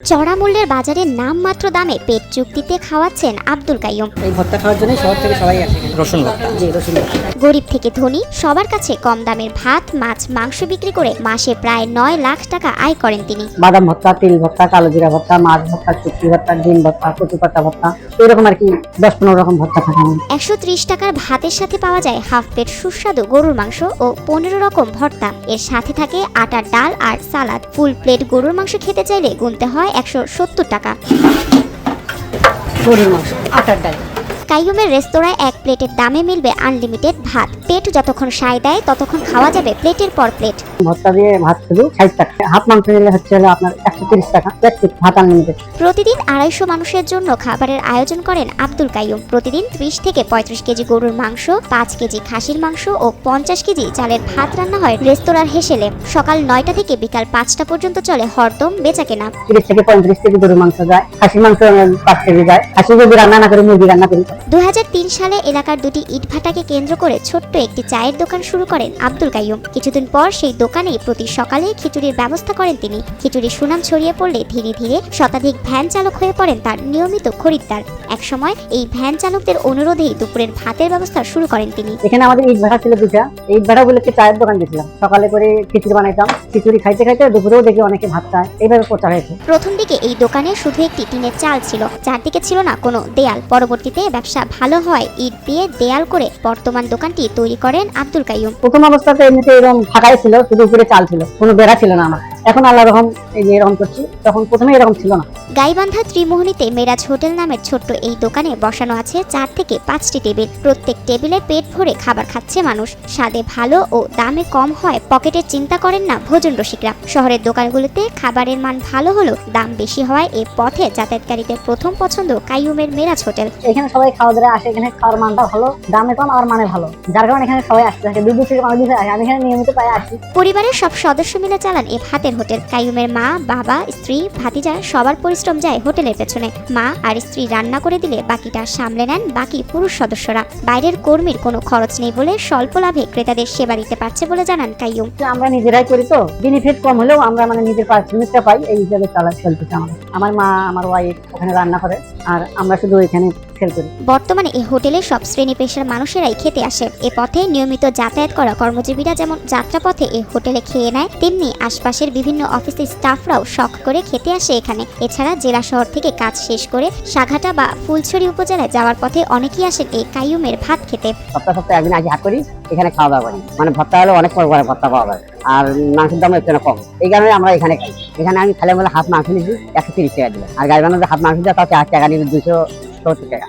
চড়া মূল্যের বাজারে নামমাত্র দামে পেট চুক্তিতে খাওয়াচ্ছেন আব্দুল কাইয়ুম। এই ভর্তা খাওয়ার জন্য শহর থেকে সবাই আসে রসুন ভর্তা। জি রসুন গরিব থেকে ধনী সবার কাছে কম দামের ভাত মাছ মাংস বিক্রি করে মাসে প্রায় নয় লাখ টাকা আয় করেন তিনি। বাদাম ভর্তা তিল ভর্তা কালো জিরা ভর্তা মাছ ভর্তা চুক্তি ভর্তা ডিম ভর্তা কচু পাতা ভর্তা এরকম আর কি দশ পনেরো রকম ভর্তা থাকে একশো ত্রিশ টাকার ভাতের সাথে পাওয়া যায় হাফ প্লেট সুস্বাদু গরুর মাংস ও পনেরো রকম ভর্তা। এর সাথে থাকে আটার ডাল আর সালাদ। ফুল প্লেট গরুর মাংস খেতে চাইলে গুনতে হয় একশো সত্তর টাকা। গরুর মাংস আটার ডাল। কাইয়ুমের রেস্তোরাঁয় এক প্লেটের দামে মিলবে আনলিমিটেড ভাত। পেট যতক্ষণ সায় দেয় ততক্ষণ খাওয়া যাবে প্লেটের পর প্লেট। ভর্তা দিয়ে ভাত শুধু ষাট টাকা। হাফ মাংস নিলে হচ্ছে হলো আপনার একশো তিরিশ টাকা। পিস ভাত আনলিমিটেড। প্রতিদিন আড়াইশো মানুষের জন্য খাবারের আয়োজন করেন আব্দুল কাইয়ুম। প্রতিদিন ত্রিশ থেকে পঁয়ত্রিশ কেজি গরুর মাংস পাঁচ কেজি খাসির মাংস ও পঞ্চাশ কেজি চালের ভাত রান্না হয় রেস্তোরাঁর হেসেলে। সকাল নয়টা থেকে বিকাল পাঁচটা পর্যন্ত চলে হরদম বেচা কেনা। তিরিশ থেকে পঁয়ত্রিশ কেজি গরুর মাংস যায় খাসির মাংস পাঁচ কেজি যায়। খাসি যদি রান্না না করে মুরগি রান্না করি। দু হাজার তিন সালে এলাকার দুটি ইটভাটাকে কেন্দ্র করে ছোট্ট একটি চায়ের দোকান শুরু করেন আব্দুল কাইয়ুম। কিছুদিন পর সেই দোকানেই প্রতি সকালে খিচুড়ির ব্যবস্থা করেন তিনি। খিচুড়ির সুনাম ছড়িয়ে পড়লে ধীরে ধীরে শতাধিক ভ্যান চালক হয়ে পড়েন তার নিয়মিত খরিদ্দার। একসময় এই ভ্যান চালকদের অনুরোধেই দুপুরের ভাতের ব্যবস্থা শুরু করেন তিনি। এখানে আমাদের ইট ভাড়া ছিল দুটা। এই ভাড়া গুলোকে চায়ের দোকান দিয়েছিলাম। সকালে করে খিচুড়ি বানাইতাম। খিচুড়ি খাইতে খাইতে দুপুরেও দেখি অনেকে ভাত খায়। এইভাবে প্রচার হয়েছে। প্রথম দিকে এই দোকানে শুধু একটি টিনের চাল ছিল। চারদিকে ছিল না কোনো দেয়াল। পরবর্তীতে ব্যবসা ভালো হয়, ইট দিয়ে দেয়াল করে বর্তমান দোকানটি তৈরি করেন আব্দুল কাইয়ুম। প্রথম অবস্থাতে এমনিতে এরকম ফাঁকাই ছিল, শুধু উপরে চাল ছিল, কোনো বেড়া ছিল না আমার। এখন আল্লাহ রকম এই যে এরকম করছি, তখন প্রথমে এরকম ছিল না। গাইবান্ধা ত্রিমোহনীতে মেরাজ হোটেল নামের ছোট্ট এই দোকানে বসানো আছে চার থেকে পাঁচটি টেবিল। প্রত্যেক টেবিলে পেট ভরে খাবার খাচ্ছে মানুষ। স্বাদে ভালো ও দামে কম হয় পকেটের চিন্তা করেন না ভোজন রসিকরা। শহরের দোকানগুলোতে খাবারের মান ভালো হলেও দাম বেশি হওয়ায় এ পথে যাতায়াতকারীদের প্রথম পছন্দ কাইয়ুমের মেরাজ হোটেল। এখানে সবাই খাওয়া দাওয়া আসে এখানে খাওয়ার মানটা ভালো দামে কম আর মানে ভালো। যার কারণে এখানে সবাই আসতে থাকে দূর দূর থেকে দূর আসে। আমি এখানে নিয়মিত প্রায় আসি। পরিবারের সব সদস্য মিলে চালান এ ভাতের হোটেল। কাইয়ুমের মা বাবা স্ত্রী ভাতিজা সবার পরিশ্রম যায় হোটেলের পেছনে। মা আর স্ত্রী রান্না করে দিলে বাকিটা সামলে নেন বাকি পুরুষ সদস্যরা। বাইরের কর্মীর কোনো খরচ নেই বলে স্বল্প লাভে ক্রেতাদের সেবা দিতে পারছে বলে জানান কাইয়ুম। আমরা নিজেরাই করি তো বেনিফিট কম হলেও আমরা মানে নিজের পারিশ্রমিকটা পাই, এই হিসাবে চালা চলতেছে আমার আমার মা, আমার ওয়াইফ ওখানে রান্না করে, আর আমরা শুধু এখানে করি বর্তমানে এই হোটেলে সব শ্রেণি পেশার মানুষেরাই খেতে আসে। এ পথে নিয়মিত যাতায়াত করা কর্মজীবীরা যেমন যাত্রাপথে এই হোটেলে খেয়ে নেয় তেমনি আশপাশের বিভিন্ন অফিসের স্টাফরাও শখ করে খেতে আসে এখানে। এছাড়া জেলা শহর থেকে কাজ শেষ করে সাঘাটা বা ফুলছড়ি উপজেলায় যাওয়ার পথে অনেকেই আসেন এই কাইয়ুমের ভাত খেতে। সপ্তাহ সপ্তাহে একদিন আগে হাট করি এখানে খাওয়া দাওয়া করি। মানে ভর্তা হলে অনেক পর পরে ভর্তা পাওয়া যায়। আর মাংসের দাম একটু কম। এই কারণে আমরা এখানে খাই। এখানে আমি খালে বলে হাফ মাংস নিচ্ছি একশো তিরিশ টাকা দিলাম। আর গাই বানাতে হাফ মাংস দেওয়া তাতে আট টাকা নিবে দুশো সত্তর টাকা।